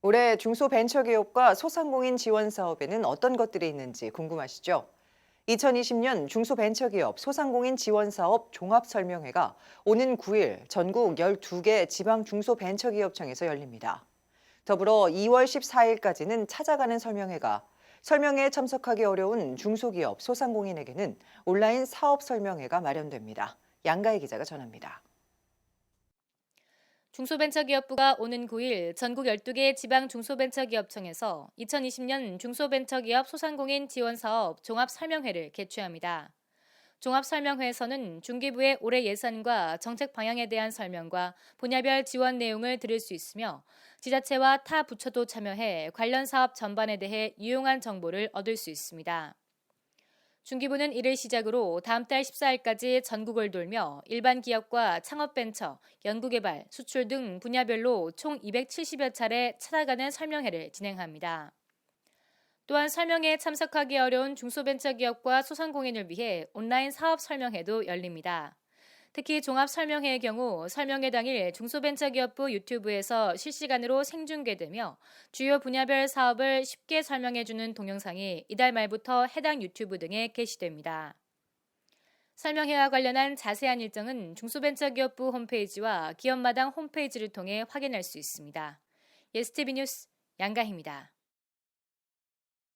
올해 중소벤처기업과 소상공인 지원 사업에는 어떤 것들이 있는지 궁금하시죠? 2020년 중소벤처기업 소상공인 지원 사업 종합설명회가 오는 9일 전국 12개 지방 중소벤처기업청에서 열립니다. 더불어 2월 14일까지는 찾아가는 설명회가 설명회에 참석하기 어려운 중소기업 소상공인에게는 온라인 사업 설명회가 마련됩니다. 양가희 기자가 전합니다. 중소벤처기업부가 오는 9일 전국 12개 지방 중소벤처기업청에서 2020년 중소벤처기업 소상공인 지원사업 종합설명회를 개최합니다. 종합설명회에서는 중기부의 올해 예산과 정책 방향에 대한 설명과 분야별 지원 내용을 들을 수 있으며 지자체와 타 부처도 참여해 관련 사업 전반에 대해 유용한 정보를 얻을 수 있습니다. 중기부는 이를 시작으로 다음 달 14일까지 전국을 돌며 일반 기업과 창업벤처, 연구개발, 수출 등 분야별로 총 270여 차례 찾아가는 설명회를 진행합니다. 또한 설명회에 참석하기 어려운 중소벤처기업과 소상공인을 위해 온라인 사업 설명회도 열립니다. 특히 종합 설명회의 경우 설명회 당일 중소벤처기업부 유튜브에서 실시간으로 생중계되며 주요 분야별 사업을 쉽게 설명해주는 동영상이 이달 말부터 해당 유튜브 등에 게시됩니다. 설명회와 관련한 자세한 일정은 중소벤처기업부 홈페이지와 기업마당 홈페이지를 통해 확인할 수 있습니다. 예스티비 뉴스 양가희입니다.